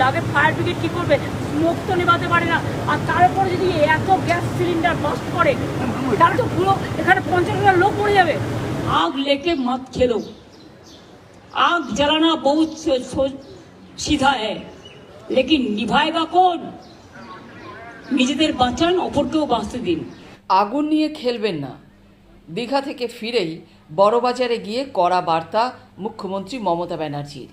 আগে fire brigade কি করবে স্মোক তো নেভাতে পারে না আর তারপরে যদি এত গ্যাস সিলিন্ডার বাস্ট করে তাহলে তো পুরো এখানে পঞ্চাশ হাজার লোক পড়ে যাবে आग लेके मत खेलो आग जलाना बहुत सो- सो- सीधा है लेकिन निभाएगा कौन নিজেদের বাঁচান অপরকেও বাঁচতে দিন আগুন নিয়ে খেলবেন না দীঘা থেকে ফিরেই বড়বাজারে গিয়ে কড়া বার্তা মুখ্যমন্ত্রী মমতা ব্যানার্জির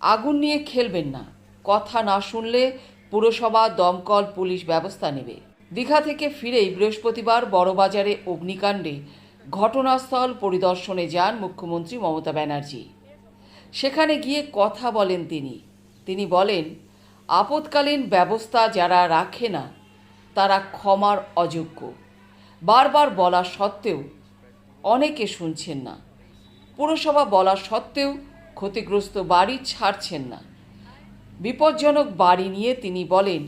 আগুন নিয়ে খেলবেন না কথা না শুনলে পুরসভা দমকল পুলিশ ব্যবস্থা নেবে। দীঘা থেকে ফিরেই বৃহস্পতিবার বড়বাজারে অগ্নিকাণ্ডে ঘটনাস্থল পরিদর্শনে যান মুখ্যমন্ত্রী মমতা ব্যানার্জি। সেখানে গিয়ে কথা বলেন তিনি। তিনি বলেন আপৎকালীন ব্যবস্থা যারা রাখে না, তারা ক্ষমার অযোগ্য। বারবার বলা সত্ত্বেও অনেকে শুনছেন না। পুরসভা বলা সত্ত্বেও ক্ষতিগ্রস্ত বাড়ি ছাড়ছেন না। বিপজ্জনক বাড়ি নিয়ে তিনি বলেন,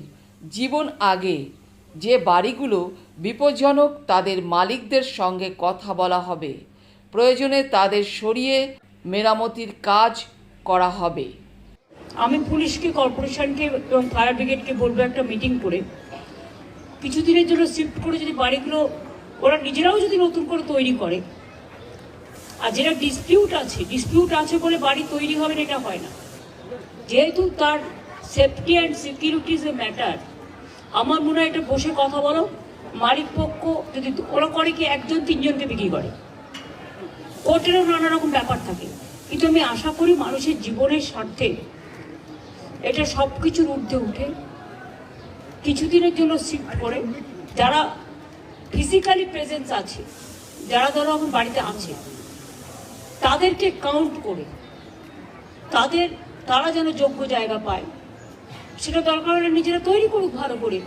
জীবন আগে। যে বাড়িগুলো বিপজ্জনক, তাদের মালিকদের সঙ্গে কথা বলা হবে। প্রয়োজনে তাদের সরিয়ে মেরামতির কাজ করা হবে। আমি পুলিশকে, কর্পোরেশনকে এবং ফায়ার ব্রিগেডকে বলব একটা মিটিং করে। কিছুদিনের জন্য শিফট করে যদি বাড়িগুলো ওরা নিজেরাও যদি নতুন করে তৈরি করে, আর যেটা ডিসপিউট আছে ডিসপিউট আছে বলে বাড়ি তৈরি হবে এটা হয় না। যেহেতু তার safety and security is a matter আমার মনে হয় এটা বসে কথা বলো। মালিক পক্ষ যদি ওরা করে কি একজন তিনজনকে বিক্রি করে? কোর্টেরও নানা রকম ব্যাপার থাকে। কিন্তু আমি আশা করি মানুষের জীবনের স্বার্থে এটা সব কিছুর ঊর্ধ্বে উঠে কিছুদিনের জন্য শিফট করে। যারা ফিজিক্যালি প্রেজেন্স আছে, যারা ধরো এখন বাড়িতে আছে, তাদেরকে কাউন্ট করে, তাদের তারা যেন যোগ্য জায়গা পায়। সেটা দরকার হলে নিজেরা তৈরি করুক ভালো করে।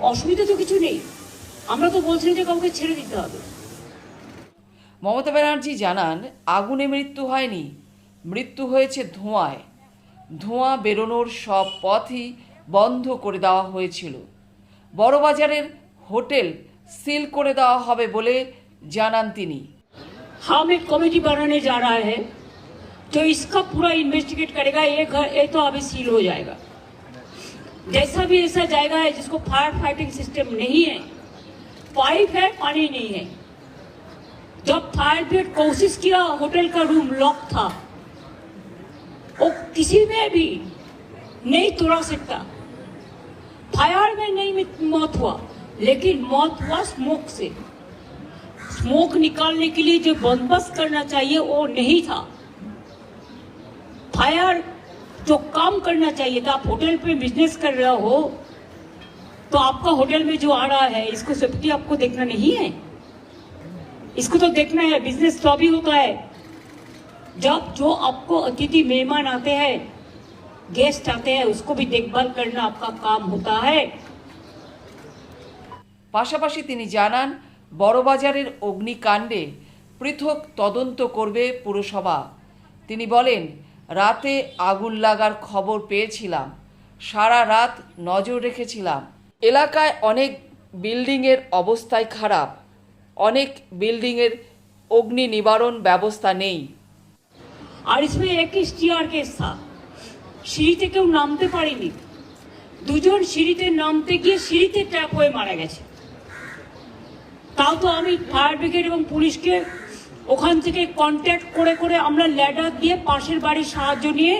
অসুবিধা তো কিছু নেই। আমরা তো বলছি যে কাউকে ছেড়ে দিতে হবে। মমতা ব্যানার্জি জানান আগুনে মৃত্যু হয়নি মৃত্যু হয়েছে ধোঁয়ায়। ধোঁয়া বেরোনোর সব পথই বন্ধ করে দেওয়া হয়েছিল। বড়বাজারের হোটেল সিল করে দেওয়া হবে বলে জানান তিনি। হাম এক কমিটি বানানে যা রা হ্যাঁ जो इसका पूरा इन्वेस्टिगेट करेगा, ये घर, ये तो अभी सील हो जाएगा। जैसा भी ऐसा जाएगा है, जिसको फायर फाइटिंग सिस्टम नहीं है पाइप है, पानी नहीं है। जब फायर ब्रिगेड कोशिश किया होटल का रूम लॉक था, वो किसी में भी नहीं तोड़ा सकता। फायर में नहीं मौत हुआ, लेकिन मौत हुआ स्मोक से। स्मोक निकालने के लिए जो बंदोबस्त करना चाहिए, वो नहीं था। फायर जो काम करना चाहिए था आप होटल पे बिजनेस कर रहे हो तो आपका होटल में जो आ रहा है इसको सेफ्टी आपको देखना नहीं है इसको तो देखना है बिजनेस तो अभी होता है जब जो आपको अतिथि मेहमान आते हैं गेस्ट आते हैं उसको भी देखभाल करना आपका काम होता है পাশাপাশি তিনি জানান বড়বাজারের অগ্নিকাণ্ডে পৃথক তদন্ত করবে পুরসভা তিনি বলেন রাতে আগুন লাগার খবর পেয়েছিলাম সারা রাত নজর রেখেছিলাম এলাকায় অনেক বিল্ডিংয়ের অবস্থায় খারাপ অনেক বিল্ডিংয়ের অগ্নি নিবারণ ব্যবস্থা নেই আর इसमें एक স্টিয়ার কেস था সিঁড়িতে কেউ নামতে পারেনি দুজন সিঁড়িতে নামতে গিয়ে সিঁড়িতে ট্যাপ হয়ে মারা গেছে তাও তো আমি ফায়ার ব্রিগেড এবং পুলিশকে ওখান থেকে কন্ট্যাক্ট করে করে আমরা ল্যাডার দিয়ে পাশের বাড়ির সাহায্য নিয়ে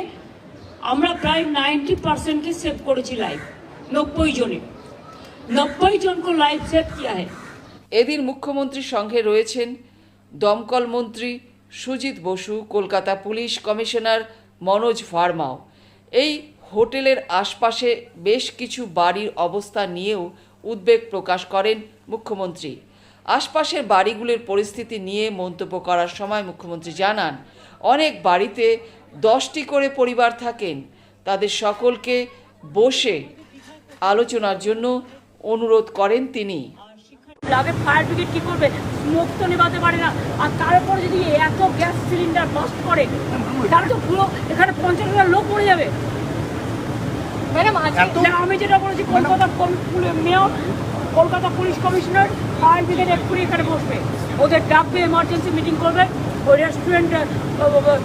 আমরা প্রায় নাইনটি পার্সেন্টকে সেভ করেছি লাইফ নব্বই জনে। নব্বই জনকে লাইফ সেভ কিয়া है এদিন মুখ্যমন্ত্রীর সঙ্গে রয়েছেন দমকল মন্ত্রী সুজিত বসু, কলকাতা পুলিশ কমিশনার মনোজ ভার্মাও। এই হোটেলের আশপাশে বেশ কিছু বাড়ির অবস্থা নিয়েও উদ্বেগ প্রকাশ করেন মুখ্যমন্ত্রী। আশপাশের বাড়িগুলির পরিস্থিতি নিয়ে মন্তব্য করার সময় মুখ্যমন্ত্রী জানান অনেক বাড়িতে দশটি করে পরিবার থাকেন। তাদের সকলকে বসে আলোচনার জন্য অনুরোধ করেন তিনি। আগে ফায়ার ব্রিগেড কি করবে? স্মোক তো নেভাতে পারে না। আর তারপরে যদি এত গ্যাস সিলিন্ডার বাস্ট করে তাহলে তো পুরো এখানে পঞ্চাশ হাজার লোক পড়ে যাবে। ম্যাডাম আমি যেটা বলেছি Kolkata mayor Kolkata police commissioner fire brigade এক্ষুনি এখানে বসবে। ওদের ডাকবে এমার্জেন্সি মিটিং করবে। ওই রেস্টুরেন্ট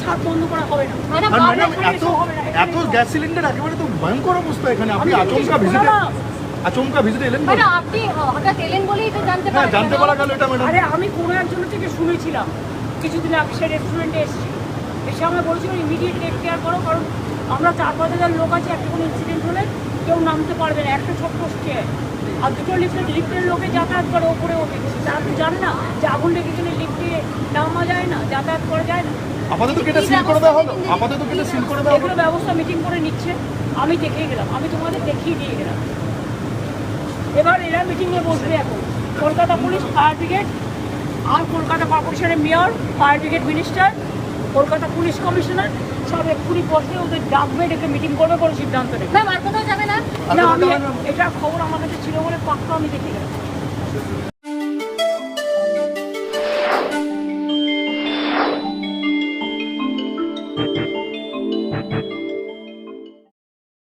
ছাদ বন্ধ করা হবে না। ম্যাডাম আর আপনার- ম্যাডাম এত এত গ্যাস সিলিন্ডার একেবারে তো ভয়ঙ্কর অবস্থা এখানে। আপনি আমি আচমকা ভিজিটে আচমকা ভিজিটে এলেন তো? আপনি হঠাৎ এলেন বলেই তো জানতে হ্যাঁ পারলেন জানতে পারা গেল এটা ম্যাডাম আরে আমি কোনো একজনের থেকে শুনেছিলাম। কিছুদিন আগে সে রেস্টুরেন্টে এসেছি। এসে আমায় বলছিল ইমিডিয়েট টেক কেয়ার করো কারণ আমরা চার পাঁচ হাজার লোক আছে একটা কোনো ইনসিডেন্ট হলে কেউ নামতে পারবে না একটা ছোট্ট স্টেয়ার আর দুটো লিফ্টের লিফ্টের লোকে যাতায়াত করে ওপরে ওঠে তারা তো জানে না যে আগুন লেগে গেলে লিফটে নামা যায় না যাতায়াত করা যায় না। আপাতত কেটে সিল করে দেওয়া হলো? আপাতত কেটে সিল করে দেওয়া হলো? এগুলো ব্যবস্থা মিটিং করে নিচ্ছে। আমি দেখিয়ে গেলাম আমি তোমাদের দেখিয়ে দিয়ে গেলাম। এবার এরা মিটিংয়ে বসবে এখন। কলকাতা পুলিশ ফায়ার ব্রিগেড আর কলকাতা কর্পোরেশনের mayor fire brigade minister Kolkata police commissioner সব এক্ষুনি বসে ওদের ডাকবে ডেকে মিটিং করবে কোনো সিদ্ধান্ত ম্যাম আর কোথাও যাবে না? না আমি এটা খবর আমার কাছে ছিল বলে পাক্কা আমি দেখে গেলাম।